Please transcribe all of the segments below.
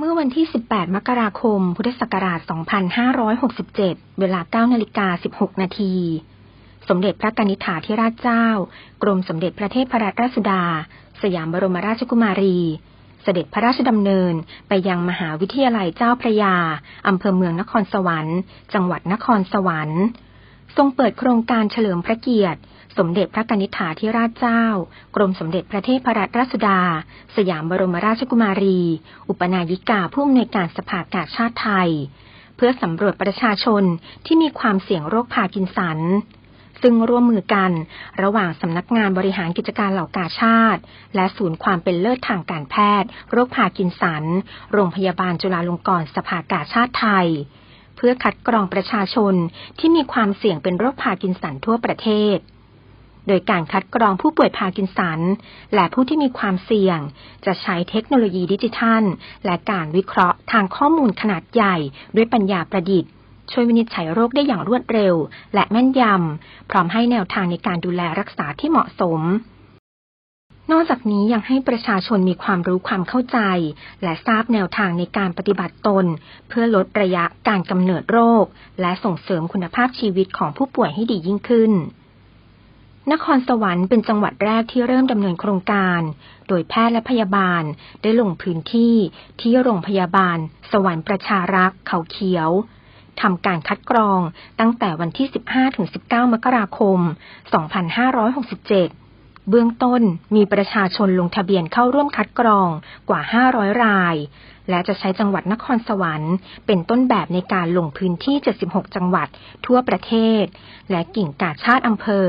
เมื่อวันที่ 18 มกราคม พุทธศักราช 2567 เวลา 9 นาฬิกา 16 นาที สมเด็จพระกนิษฐาธิราชเจ้า กรมสมเด็จพระเทพรัตนราชสุดา สยามบรมราชกุมารี เสด็จพระราชดำเนินไปยังมหาวิทยาลัยเจ้าพระยา อำเภอเมืองนครสวรรค์ จังหวัดนครสวรรค์ ทรงเปิดโครงการเฉลิมพระเกียรติ สมเด็จพระกนิษฐาธิราชเจ้า กรมสมเด็จพระเทพรัตนราชสุดา สยามบรมราชกุมารี อุปนายิกาผู้อำนวยการสภากาชาติไทย เพื่อสำรวจประชาชนที่มีความเสี่ยงโรคพาร์กินสัน ซึ่งร่วมมือกันระหว่างสำนักงานบริหารกิจการเหล่ากาชาติ และศูนย์ความเป็นเลิศทางการแพทย์ โรคพาร์กินสัน โรงพยาบาลจุฬาลงกรณ์สภากาชาติไทยเพื่อคัดกรองประชาชนที่มีความเสี่ยงเป็นโรคพาร์กินสันทั่วประเทศ โดยการคัดกรองผู้ป่วยพากินสัน และผู้ที่มีความเสี่ยง จะใช้เทคโนโลยีดิจิทัล และการวิเคราะห์ทางข้อมูลขนาดใหญ่ด้วยปัญญาประดิษฐ์ช่วยวินิจฉัยโรคได้อย่างรวดเร็ว และแม่นยำ พร้อมให้แนวทางในการดูแลรักษาที่เหมาะสม นอกจากนี้ยังให้ประชาชนมีความรู้ความเข้าใจ และทราบแนวทางในการปฏิบัติตน เพื่อลดระยะการกำเนิดโรค และส่งเสริมคุณภาพชีวิตของผู้ป่วยให้ดียิ่งขึ้น นครสวรรค์เป็นจังหวัดแรกที่เริ่มดำเนินโครงการ โดยแพทย์และพยาบาลได้ลงพื้นที่ที่โรงพยาบาล สวรรค์ประชารักษ์เขาเขียวทำการคัดกรองตั้งแต่วันที่ 15-19 มกราคม 2567 เบื้องต้นมีประชาชนลงทะเบียนเข้าร่วมคัดกรองกว่า 500 ราย และจะใช้จังหวัดนครสวรรค์ เป็นต้นแบบในการลงพื้นที่ 76 จังหวัดทั่วประเทศ และกิ่งกาชาติอำเภอ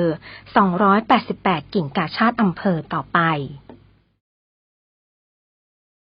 288 กิ่งกาชาติอำเภอต่อไป